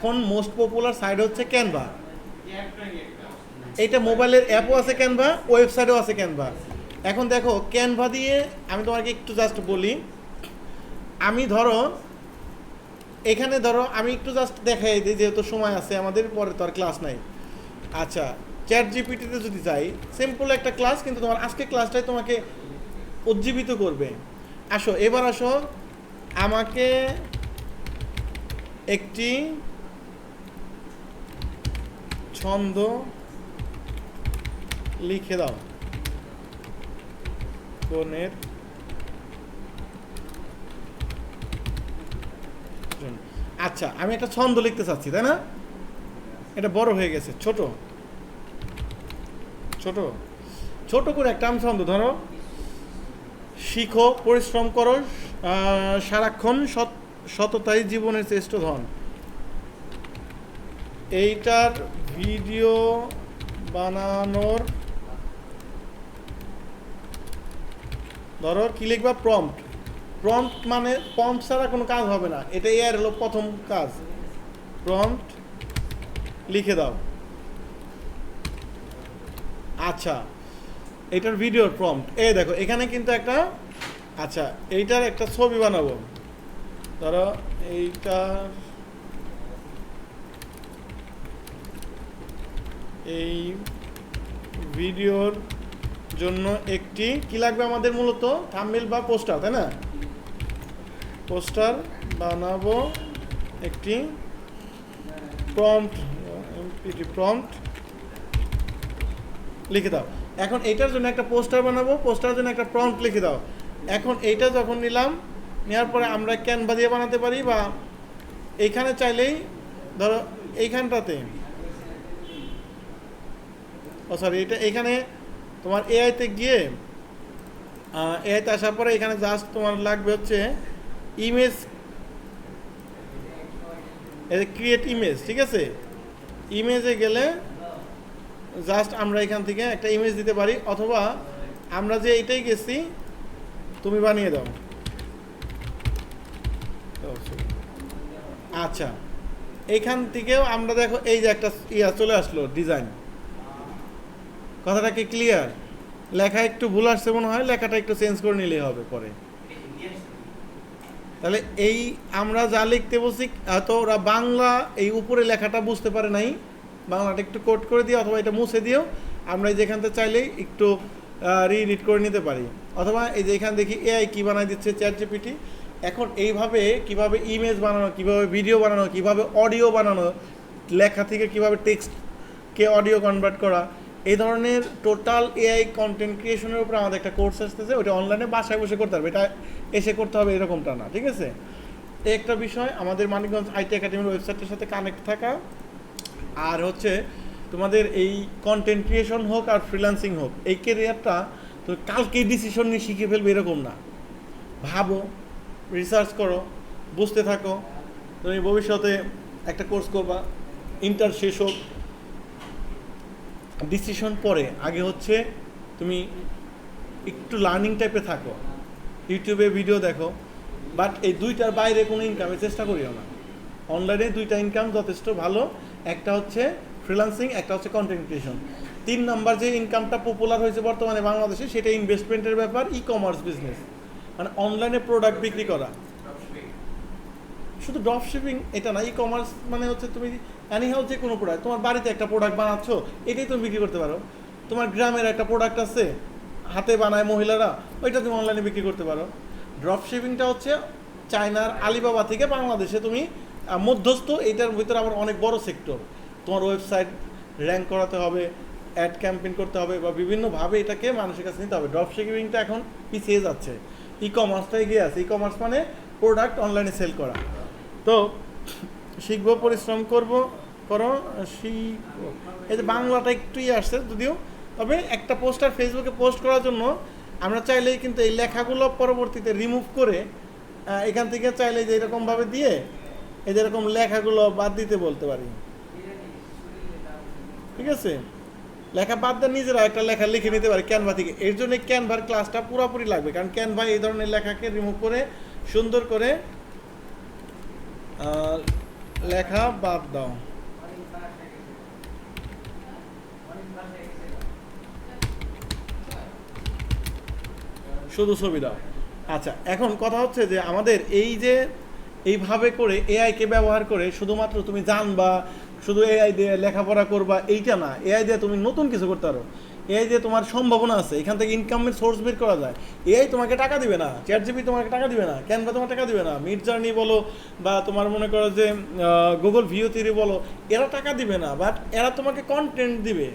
এখন most popular site হচ্ছে Canva এইটা মোবাইলের অ্যাপও আছে ক্যানভা ওয়েবসাইটও আছে ক্যানভা এখন দেখো ক্যানভা দিয়ে আমি তোমাকে একটু জাস্ট বলি। আমি ধরো, এখানে ধরো, আমি একটু জাস্ট দেখাই দিই, যেহেতু সময় আছে, আমাদের পরে তো আর ক্লাস নাই। আচ্ছা চ্যাট জিপিটিতে যদি যাই সিম্পল একটা ক্লাস কিন্তু তোমার আজকে ক্লাসটাই তোমাকে উজ্জীবিত করবে। আসো, এবার আসো, আমাকে একটি ছন্দ লিখে দাও। কোনের জন্য। আচ্ছা আমি একটা ছন্দ লিখতে চাচ্ছি, তাই না? এটা বড় হয়ে গেছে, ছোট। ছোট। ছোট করে একটা আমি ছন্দ, ধরো। শিখো, পরিশ্রম করো সারাক্ষণ সততাই জীবনের শ্রেষ্ঠ ধন। এইটার ভিডিও বানানোর ধরো কি লিখবা? প্রম্পট প্রম্পট মানে প্রম্পট ছাড়া কোনো কাজ হবে না। এটা এর হলো প্রথম কাজ। প্রম্পট লিখে দাও। আচ্ছা এটার ভিডিওর প্রম্পট এ দেখো, এখানে কিন্তু একটা আচ্ছা এইটার একটা ছবি বানাবো। ধরো, এইটার এই ভিডিওর জন্য একটি, কি লাগবে আমাদের মূলত? থাম্বনেল বা পোস্টার, তাই না? পোস্টার বানাবো একটি প্রম্পট এমপিটি প্রম্পট লিখে দাও। এখন এইটার জন্য একটা পোস্টার বানাবো, পোস্টারের জন্য একটা প্রম্পট লিখে দাও। এখন এইটা যখন নিলাম নেওয়ার পরে আমরা ক্যানভা দিয়ে বানাতে পারি বা এইখানে চাইলেই, ধরো এইখানটাতে। ও সরি এটা এখানে তোমার এআইতে গিয়ে এআইতে আসার পরে এখানে জাস্ট তোমার লাগবে হচ্ছে ইমেজ ক্রিয়েট ইমেজ ঠিক আছে? ইমেজে গেলে জাস্ট আমরা এখান থেকে একটা ইমেজ দিতে পারি, অথবা আমরা যে এইটাই গেছি, তুমি বানিয়ে দাও। আচ্ছা এইখান থেকেও আমরা দেখো, এই যে একটা ইয়া চলে আসলো ডিজাইন কথাটা কি ক্লিয়ার লেখা একটু ভুল আসছে মনে হয়, লেখাটা একটু চেঞ্জ করে নিলেই হবে পরে। তাহলে এই আমরা যা লিখতে বলছি, হয়তো ওরা বাংলা এই উপরে লেখাটা বুঝতে পারে নাই, বাংলাটা একটু কোট করে দিয়ে অথবা এটা মুছে দিও, আমরা যেখান থেকে চাইলেই একটু রিডিট করে নিতে পারি। অথবা এই যে এখান দেখি এআই কী বানাই দিচ্ছে চ্যাট জিপিটি এখন এইভাবে কীভাবে ইমেজ বানানো, কীভাবে ভিডিও বানানো, কীভাবে অডিও বানানো, লেখা থেকে কীভাবে টেক্সটকে অডিও কনভার্ট করা এই ধরনের টোটাল এআই কন্টেন্ট ক্রিয়েশনের উপর আমাদের একটা কোর্স আসতেছে ওটা অনলাইনে বাসায় বসে করতে হবে এটা এসে করতে হবে এরকমটা না, ঠিক আছে? এই একটা বিষয়, আমাদের মানিকগঞ্জ আইটি একাডেমির ওয়েবসাইটের সাথে কানেক্ট থাকা, আর হচ্ছে তোমাদের এই কন্টেন্ট ক্রিয়েশন হোক আর ফ্রিল্যান্সিং হোক, এই কেরিয়ারটা তো কালকেই ডিসিশন নিয়ে শিখে ফেলবে এরকম না। ভাবো রিসার্চ করো, বুঝতে থাকো, তুমি ভবিষ্যতে একটা কোর্স করবা ইন্টার শেষ হোক ডিসিশন পরে, আগে হচ্ছে তুমি একটু লার্নিং টাইপে থাকো। ইউটিউবে ভিডিও দেখো বাট এই দুইটার বাইরে কোনো ইনকামের চেষ্টা করিও না। অনলাইনে দুইটা ইনকাম যথেষ্ট ভালো, একটা হচ্ছে ফ্রিল্যান্সিং একটা হচ্ছে কন্টেন্ট ক্রিয়েশন তিন নাম্বার যে ইনকামটা পপুলার হয়েছে বর্তমানে বাংলাদেশে, সেটা ইনভেস্টমেন্টের ব্যাপার ই কমার্স বিজনেস মানে অনলাইনে প্রোডাক্ট বিক্রি করা। শুধু ড্রপ শিপিং এটা না ই কমার্স মানে হচ্ছে তুমি অ্যানিহাও যে কোনো প্রোডাক্ট তোমার বাড়িতে একটা প্রোডাক্ট বানাচ্ছ, এটাই তুমি বিক্রি করতে পারো। তোমার গ্রামের একটা প্রোডাক্ট আছে, হাতে বানায় মহিলারা, ওইটা তুমি অনলাইনে বিক্রি করতে পারো। ড্রপ শিপিংটা হচ্ছে চায়নার আলিবাবা থেকে বাংলাদেশে তুমি মধ্যস্থ এটার ভিতরে আবার অনেক বড় সেক্টর তোমার ওয়েবসাইট র্যাঙ্ক করাতে হবে অ্যাড ক্যাম্পেইন করতে হবে বা বিভিন্নভাবে এটাকে মানুষের কাছে নিতে হবে। ড্রপ শিপিংটা এখন পিছিয়ে যাচ্ছে। ই কমার্সটা এগিয়ে আছে। ই কমার্স মানে প্রোডাক্ট অনলাইনে সেল করা। তো শিখব, পরিশ্রম করব, করো, শিখব। এই যে বাংলাটা একটুই আসছে যদিও, তবে একটা পোস্টার ফেসবুকে পোস্ট করার জন্য আমরা চাইলেই কিন্তু এই লেখাগুলো পরবর্তীতে রিমুভ করে এখান থেকে চাইলে যে এরকমভাবে দিয়ে এই যে এরকম লেখাগুলো বাদ দিতে বলতে পারি। ঠিক আছে? লেখা বাদ দিয়ে নিজেরা একটা লেখা লিখে নিতে পারে ক্যানভা থেকে। এর জন্য ক্যানভার ক্লাসটা পুরোপুরি লাগবে। কারণ ক্যানভা এই ধরনের লেখাকে রিমুভ করে সুন্দর করে লেখা বাদ দাও। শুধু ছবি দাও। আচ্ছা এখন কথা হচ্ছে যে আমাদের এই যে এইভাবে করে এআইকে ব্যবহার করে শুধুমাত্র তুমি জানবা, শুধু এআই দিয়ে লেখাপড়া করবা, এইটা না। এআই দিয়ে তুমি নতুন কিছু করতে পারো। এআই দিয়ে তোমার সম্ভাবনা আছে, এখান থেকে ইনকামের সোর্স বের করা যায় এআই তোমাকে টাকা দিবে না চ্যাট জিপি তোমাকে টাকা দিবে না ক্যানভা তোমার টাকা দিবে না মিড জার্নি বলো, বা তোমার মনে করো যে গুগল ভিও থিরি বলো, এরা টাকা দিবে না বাট এরা তোমাকে কন্টেন্ট দিবে।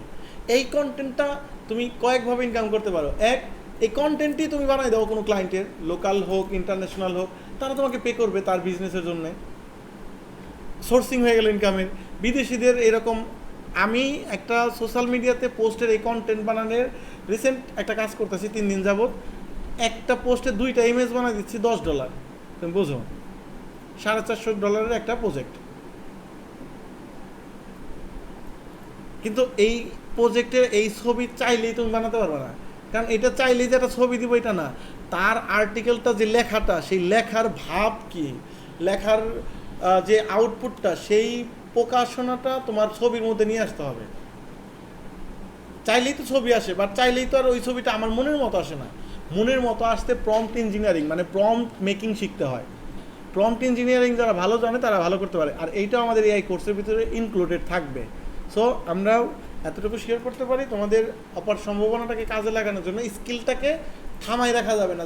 এই কন্টেন্টটা তুমি কয়েকভাবে ইনকাম করতে পারো। এক, এই কন্টেন্টই তুমি বানাই দাও কোনো ক্লায়েন্টের লোকাল হোক ইন্টারন্যাশনাল হোক, তারা তোমাকে পে করবে তার বিজনেসের জন্যে। সোর্সিং হয়ে গেল ইনকামের বিদেশিদের এরকম আমি একটা সোশ্যাল মিডিয়াতে পোস্টের এই কন্টেন্ট বানানোর রিসেন্ট একটা কাজ করতেছি, তিন দিন যাবত একটা পোস্টে দুইটা ইমেজ বানাই দিচ্ছি, দশ ডলার তুমি বোঝো? সাড়ে চারশো ডলারের একটা প্রজেক্ট কিন্তু এই প্রজেক্টের এই ছবি চাইলেই তুমি বানাতে পারবে না। কারণ এটা চাইলেই যে একটা ছবি দিব, এটা না। তার আর্টিকেলটা যে লেখাটা, সেই লেখার ভাব কি? লেখার যে আউটপুটটা সেই প্রকাশনাটা তোমার ছবির মধ্যে নিয়ে আসতে হবে। চাইলেই তো ছবি আসে বাট চাইলেই তো আর ওই ছবিটা আমার মনের মতো আসে না। মনের মতো আসতে প্রম্পট ইঞ্জিনিয়ারিং মানে প্রম্পট মেকিং শিখতে হয়। প্রম্পট ইঞ্জিনিয়ারিং যারা ভালো জানে, তারা ভালো করতে পারে। আর এইটাও আমাদের এই কোর্সের ভিতরে ইনক্লুডেড থাকবে। সো আমরাও এতটুকু শেয়ার করতে পারি। তোমাদের অপার সম্ভাবনাটাকে কাজে লাগানোর জন্য স্কিলটাকে থামাই রাখা যাবে না।